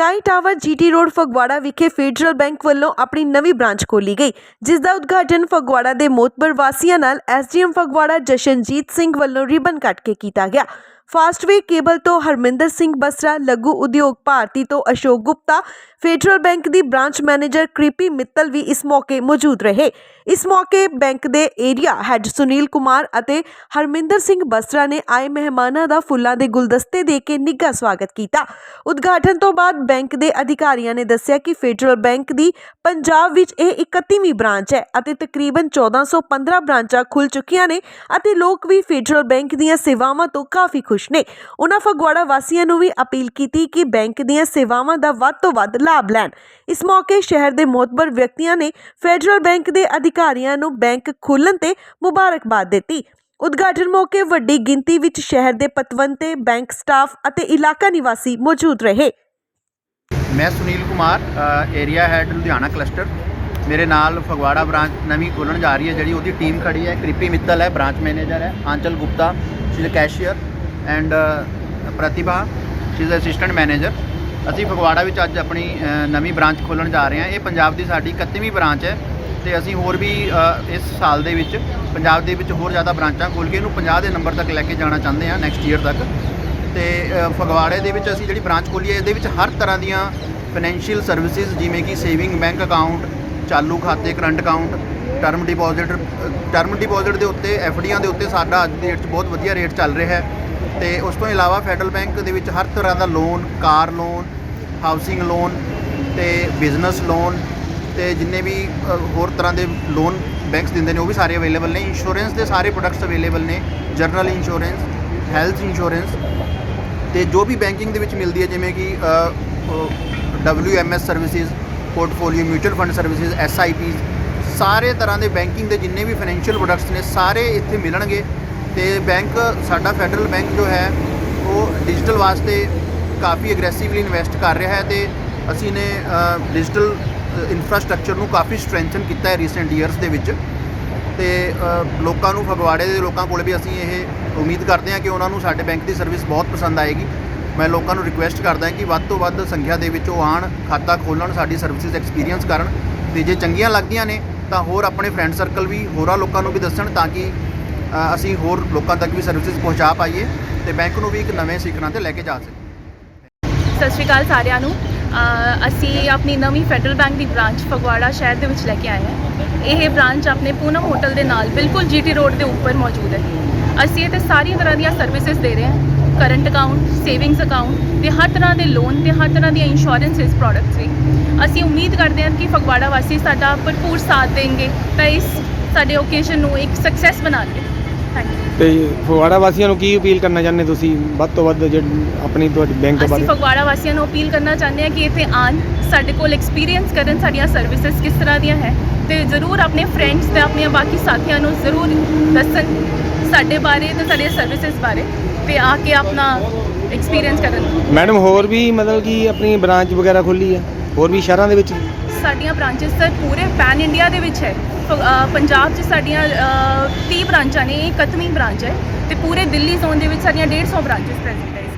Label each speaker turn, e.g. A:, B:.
A: Sky tower GT road Phagwara ਵਿਖੇ federal bank ਵੱਲੋਂ ਆਪਣੀ ਨਵੀਂ ਬ੍ਰਾਂਚ ਖੋਲੀ ਗਈ ਜਿਸ ਦਾ ਉਦਘਾਟਨ ਫਗਵਾੜਾ ਦੇ ਮੋਤਬਰ ਵਾਸੀਆਂ ਨਾਲ ਐਸਡੀਐਮ ਫਗਵਾੜਾ ਜਸ਼ਨਜੀਤ ਸਿੰਘ ਵੱਲੋਂ ਰਿਬਨ ਕੱਟ ਕੇ ਕੀਤਾ ਗਿਆ। ਫਾਸਟਵੇ ਕੇਬਲ ਤੋਂ ਹਰਮਿੰਦਰ ਸਿੰਘ ਬਸਰਾ, ਲਘੂ ਉਦਯੋਗ ਭਾਰਤੀ ਤੋਂ ਅਸ਼ੋਕ ਗੁਪਤਾ, ਫੈਡਰਲ ਬੈਂਕ ਦੀ ਬ੍ਰਾਂਚ ਮੈਨੇਜਰ ਕ੍ਰਿਪੀ ਮਿੱਤਲ ਵੀ ਇਸ ਮੌਕੇ ਮੌਜੂਦ ਰਹੇ। ਇਸ ਮੌਕੇ ਬੈਂਕ ਦੇ ਏਰੀਆ ਹੈੱਡ ਸੁਨੀਲ ਕੁਮਾਰ ਅਤੇ ਹਰਮਿੰਦਰ ਸਿੰਘ ਬਸਰਾ ਨੇ ਆਏ ਮਹਿਮਾਨਾਂ ਦਾ ਫੁੱਲਾਂ ਦੇ ਗੁਲਦਸਤੇ ਦੇ ਕੇ ਨਿੱਘਾ ਸਵਾਗਤ ਕੀਤਾ। ਉਦਘਾਟਨ ਤੋਂ ਬਾਅਦ ਬੈਂਕ ਦੇ ਅਧਿਕਾਰੀਆਂ ਨੇ ਦੱਸਿਆ ਕਿ ਫੈਡਰਲ ਬੈਂਕ ਦੀ ਪੰਜਾਬ ਵਿੱਚ ਇਹ 31ਵੀਂ ਬ੍ਰਾਂਚ ਹੈ ਅਤੇ ਤਕਰੀਬਨ 1415 ਬ੍ਰਾਂਚਾਂ ਖੁੱਲ ਚੁੱਕੀਆਂ ਨੇ ਅਤੇ ਲੋਕ ਵੀ ਫੈਡਰਲ ਬੈਂਕ ਦੀਆਂ ਸੇਵਾਵਾਂ ਤੋਂ ਕਾਫੀ ਖੁਸ਼ ਨੇ। ਉਹਨਾਂ ਫਗਵਾੜਾ ਵਾਸੀਆਂ ਨੂੰ ਵੀ ਅਪੀਲ ਕੀਤੀ ਕਿ ਬੈਂਕ ਦੀਆਂ ਸੇਵਾਵਾਂ ਦਾ ਵੱਧ ਤੋਂ ਵੱਧ ਲਾਭ ਲੈਣ। ਇਸ ਮੌਕੇ ਸ਼ਹਿਰ ਦੇ ਮੋਤਬਰ ਵਿਅਕਤੀਆਂ ਨੇ ਫੈਡਰਲ ਬੈਂਕ ਦੇ ਅਧਿਕਾਰੀਆਂ ਨੂੰ ਬੈਂਕ ਖੋਲਣ ਤੇ ਮੁਬਾਰਕਬਾਦ ਦਿੱਤੀ। ਉਦਘਾਟਨ ਮੌਕੇ ਵੱਡੀ ਗਿਣਤੀ ਵਿੱਚ ਸ਼ਹਿਰ ਦੇ ਪਤਵੰਤੇ, ਬੈਂਕ ਸਟਾਫ ਅਤੇ ਇਲਾਕਾ ਨਿਵਾਸੀ ਮੌਜੂਦ ਰਹੇ।
B: ਮੈਂ Sunil Kumar area head Ludhiana cluster ਮੇਰੇ ਨਾਲ ਫਗਵਾੜਾ ਬ੍ਰਾਂਚ ਨਵੀਂ ਖੋਲਣ ਜਾ ਰਹੀ ਹੈ, ਜਿਹੜੀ ਉਹਦੀ ਟੀਮ ਖੜੀ ਹੈ। ਕ੍ਰਿਪੀ ਮਿੱਤਲ ਹੈ ਬ੍ਰਾਂਚ ਮੈਨੇਜਰ ਹੈ, Aanchal Gupta she is cashier and Pratibha she is assistant manager ਅਸੀਂ ਫਗਵਾੜਾ ਵਿੱਚ ਅੱਜ ਆਪਣੀ ਨਵੀਂ ਬ੍ਰਾਂਚ ਖੋਲਣ ਜਾ ਰਹੇ ਹਾਂ। ਇਹ ਪੰਜਾਬ ਦੀ ਸਾਡੀ 31ਵੀਂ ਬ੍ਰਾਂਚ ਹੈ ਤੇ ਅਸੀਂ ਹੋਰ ਵੀ ਇਸ ਸਾਲ ਦੇ ਵਿੱਚ ਪੰਜਾਬ ਦੇ ਵਿੱਚ ਹੋਰ ਜ਼ਿਆਦਾ ਬ੍ਰਾਂਚਾਂ ਖੋਲ੍ਹ ਕੇ ਇਹਨੂੰ 50 ਦੇ ਨੰਬਰ ਤੱਕ ਲੈ ਕੇ ਜਾਣਾ ਚਾਹੁੰਦੇ ਹਾਂ ਨੈਕਸਟ ਈਅਰ ਤੱਕ। ਤੇ ਫਗਵਾੜੇ ਦੇ ਵਿੱਚ ਅਸੀਂ ਜਿਹੜੀ ਬ੍ਰਾਂਚ ਖੋਲ੍ਹੀ ਹੈ, ਇਹਦੇ ਵਿੱਚ ਹਰ ਤਰ੍ਹਾਂ ਦੀਆਂ ਫਾਈਨੈਂਸ਼ੀਅਲ ਸਰਵਿਸਿਜ਼ ਜਿਵੇਂ ਕਿ ਸੇਵਿੰਗ ਬੈਂਕ ਅਕਾਊਂਟ ਚਾਲੂ ਖਾਤੇ current account term deposit term deposit ਦੇ ਉੱਤੇ ਡੀਆਂ ਦੇ ਉੱਤੇ ਸਾਡਾ ਅੱਜ ਦੀ ਡੇਟ 'ਚ ਬਹੁਤ ਵਧੀਆ ਰੇਟ ਚੱਲ ਰਿਹਾ ਹੈ। ਤੇ ਉਸ ਤੋਂ ਇਲਾਵਾ ਫੈਡਰਲ ਬੈਂਕ ਦੇ ਵਿੱਚ ਹਰ ਤਰ੍ਹਾਂ ਦਾ loan car loan housing loan ਤੇ ਬਿਜ਼ਨਸ ਲੋਨ ਤੇ ਜਿੰਨੇ ਵੀ ਹੋਰ ਤਰ੍ਹਾਂ ਦੇ ਲੋਨ ਬੈਂਕਸ ਦਿੰਦੇ ਨੇ, ਉਹ ਵੀ ਸਾਰੇ ਅਵੇਲੇਬਲ ਨੇ। ਇੰਸ਼ੋਰੈਂਸ ਦੇ ਸਾਰੇ ਪ੍ਰੋਡਕਟਸ ਅਵੇਲੇਬਲ ਨੇ। ਜਨਰਲ ਇੰਸ਼ੋਰੈਂਸ ਹੈਲਥ ਇੰਸ਼ੋਰੈਂਸ ਤੇ ਜੋ ਵੀ ਬੈਂਕਿੰਗ ਦੇ ਵਿੱਚ ਮਿਲਦੀ ਹੈ, ਜਿਵੇਂ ਕਿ WMS services portfolio mutual fund services SIPs ਸਾਰੇ ਤਰ੍ਹਾਂ ਦੇ ਬੈਂਕਿੰਗ ਦੇ ਜਿੰਨੇ ਵੀ ਫਾਈਨੈਂਸ਼ੀਅਲ ਪ੍ਰੋਡਕਟਸ ਨੇ, ਸਾਰੇ ਇੱਥੇ ਮਿਲਣਗੇ। ਤੇ ਬੈਂਕ ਸਾਡਾ ਫੈਡਰਲ ਬੈਂਕ ਜੋ ਹੈ, ਉਹ ਡਿਜੀਟਲ ਵਾਸਤੇ ਕਾਫੀ ਐਗਰੈਸਿਵਲੀ ਇਨਵੈਸਟ ਕਰ ਰਿਹਾ ਹੈ ਤੇ ਅਸੀਂ ਨੇ ਡਿਜੀਟਲ ਇਨਫਰਾਸਟ੍ਰਕਚਰ ਨੂੰ ਕਾਫੀ ਸਟਰੈਂਥਨ ਕੀਤਾ ਹੈ ਰੀਸੈਂਟ ਈਅਰਸ ਦੇ ਵਿੱਚ। ਤੇ ਲੋਕਾਂ ਨੂੰ ਫਗਵਾੜੇ ਦੇ ਲੋਕਾਂ ਕੋਲ ਵੀ ਅਸੀਂ ਇਹ ਉਮੀਦ ਕਰਦੇ ਹਾਂ ਕਿ ਉਹਨਾਂ ਨੂੰ ਸਾਡੇ ਬੈਂਕ ਦੀ ਸਰਵਿਸ ਬਹੁਤ ਪਸੰਦ ਆਏਗੀ। ਮੈਂ ਲੋਕਾਂ ਨੂੰ ਰਿਕੁਐਸਟ ਕਰਦਾ ਹਾਂ ਕਿ ਵੱਧ ਤੋਂ ਵੱਧ ਸੰਖਿਆ ਦੇ ਵਿੱਚ ਉਹ ਆਣ, ਖਾਤਾ ਖੋਲ੍ਹਣ ਸਾਡੀ ਸਰਵਿਸਿਜ਼ ਐਕਸਪੀਰੀਅੰਸ ਕਰਨ। ਤੇ ਜੇ ਚੰਗੀਆਂ ਲੱਗਦੀਆਂ ਨੇ, ਤਾਂ ਹੋਰ ਆਪਣੇ ਫਰੈਂਡ ਸਰਕਲ ਵੀ, ਹੋਰਾਂ ਲੋਕਾਂ ਨੂੰ ਵੀ ਦੱਸਣ ਤਾਂ ਕਿ ਅਸੀਂ ਹੋਰ ਲੋਕਾਂ ਤੱਕ ਵੀ ਸਰਵਿਸਿਜ਼ ਪਹੁੰਚਾ ਪਾਈਏ ਤੇ ਬੈਂਕ ਨੂੰ ਵੀ ਇੱਕ ਨਵੇਂ ਸਿਖਰਾਂ ਤੇ ਲੈ ਕੇ ਜਾ ਸਕੀਏ।
C: ਸਤਿ ਸ਼੍ਰੀ ਅਕਾਲ ਸਾਰਿਆਂ ਨੂੰ। ਅਸੀਂ ਆਪਣੀ ਨਵੀਂ ਫੈਡਰਲ ਬੈਂਕ ਦੀ ਬ੍ਰਾਂਚ ਫਗਵਾੜਾ ਸ਼ਹਿਰ ਦੇ ਵਿੱਚ ਲੈ ਕੇ ਆਏ ਹਾਂ। ਇਹ ਬ੍ਰਾਂਚ ਆਪਣੇ ਪੂਨਮ ਹੋਟਲ ਦੇ ਨਾਲ ਬਿਲਕੁਲ ਜੀਟੀ ਰੋਡ ਦੇ ਉੱਪਰ ਮੌਜੂਦ ਹੈ। ਅਸੀਂ ਇਹ ਤੇ ਸਾਰੀਆਂ ਤਰ੍ਹਾਂ ਦੀਆਂ ਸਰਵਿਸਿਜ਼ ਦੇ ਰਹੇ ਹਾਂ। ਕਰੰਟ ਅਕਾਊਂਟ ਸੇਵਿੰਗਸ ਅਕਾਊਂਟ ਤੇ ਹਰ ਤਰ੍ਹਾਂ ਦੇ ਲੋਨ ਤੇ ਹਰ ਤਰ੍ਹਾਂ ਦੀਆਂ ਇੰਸ਼ੋਰੈਂਸਸ ਪ੍ਰੋਡਕਟਸ ਵੀ। ਅਸੀਂ ਉਮੀਦ ਕਰਦੇ ਹਾਂ ਕਿ ਫਗਵਾੜਾ ਵਾਸੀ ਸਾਡਾ ਭਰਪੂਰ ਸਾਥ ਦੇਣਗੇ ਤਾਂ ਇਸ ਸਾਡੇ ਓਕੇਸ਼ਨ ਨੂੰ ਇੱਕ ਸਕਸੈਸ ਬਣਾ ਬਣਾਉਣਗੇ। ਥੈਂਕ ਯੂ
D: ਤੇ ਫਗਵਾੜਾ ਵਾਸੀਆਂ ਨੂੰ ਕੀ ਅਪੀਲ ਕਰਨਾ ਚਾਹੁੰਦੇ ਤੁਸੀਂ? ਵੱਧ ਤੋਂ ਵੱਧ ਜਿਹੜੀ ਆਪਣੀ ਤੁਹਾਡੀ ਬੈਂਕ
C: ਅਸੀਂ
D: ਬਾਰੇ।
C: ਫਗਵਾੜਾ ਵਾਸੀਆਂ ਨੂੰ ਅਪੀਲ ਕਰਨਾ ਚਾਹੁੰਦੇ ਹਾਂ ਕਿ ਇੱਥੇ ਆਣ ਸਾਡੇ ਕੋਲ ਐਕਸਪੀਰੀਅੰਸ ਕਰਨ ਸਾਡੀਆਂ ਸਰਵਿਸਿਜ਼ ਕਿਸ ਤਰ੍ਹਾਂ ਦੀਆਂ ਹੈ ਤੇ ਜ਼ਰੂਰ ਆਪਣੇ ਫਰੈਂਡਸ ਤੇ ਆਪਣੀਆਂ ਬਾਕੀ ਸਾਥੀਆਂ ਨੂੰ ਜ਼ਰੂਰ ਦੱਸਣ ਸਾਡੇ ਬਾਰੇ ਤੇ ਸਾਡੀਆਂ ਸਰਵਿਸਿਜ਼ ਬਾਰੇ ਤੇ ਆ ਕੇ ਆਪਣਾ ਐਕਸਪੀਰੀਅੰਸ ਕਰਨ।
D: ਮੈਡਮ ਹੋਰ ਵੀ ਮਤਲਬ ਕਿ ਆਪਣੀ ਬ੍ਰਾਂਚ ਵਗੈਰਾ ਖੋਲੀ ਹੈ? ਹੋਰ ਵੀ ਸ਼ਹਿਰਾਂ ਦੇ ਵਿੱਚ?
C: ਸਾਡੀਆਂ ਬ੍ਰਾਂਚਸ ਸਰ ਪੂਰੇ ਪੈਨ ਇੰਡੀਆ ਦੇ ਵਿੱਚ ਹੈ। ਪੰਜਾਬ 'ਚ ਸਾਡੀਆਂ ਅ, 30 ਬ੍ਰਾਂਚਾਂ ਨੇ ਇਹ 31ਵੀਂ ਬ੍ਰਾਂਚ ਹੈ ਤੇ ਪੂਰੇ ਦਿੱਲੀ ਜ਼ੋਨ ਦੇ ਵਿੱਚ ਸਾਡੀਆਂ 150 ਬ੍ਰਾਂਚਸ ਪ੍ਰੈਜ਼ੈਂਟ ਹੈ।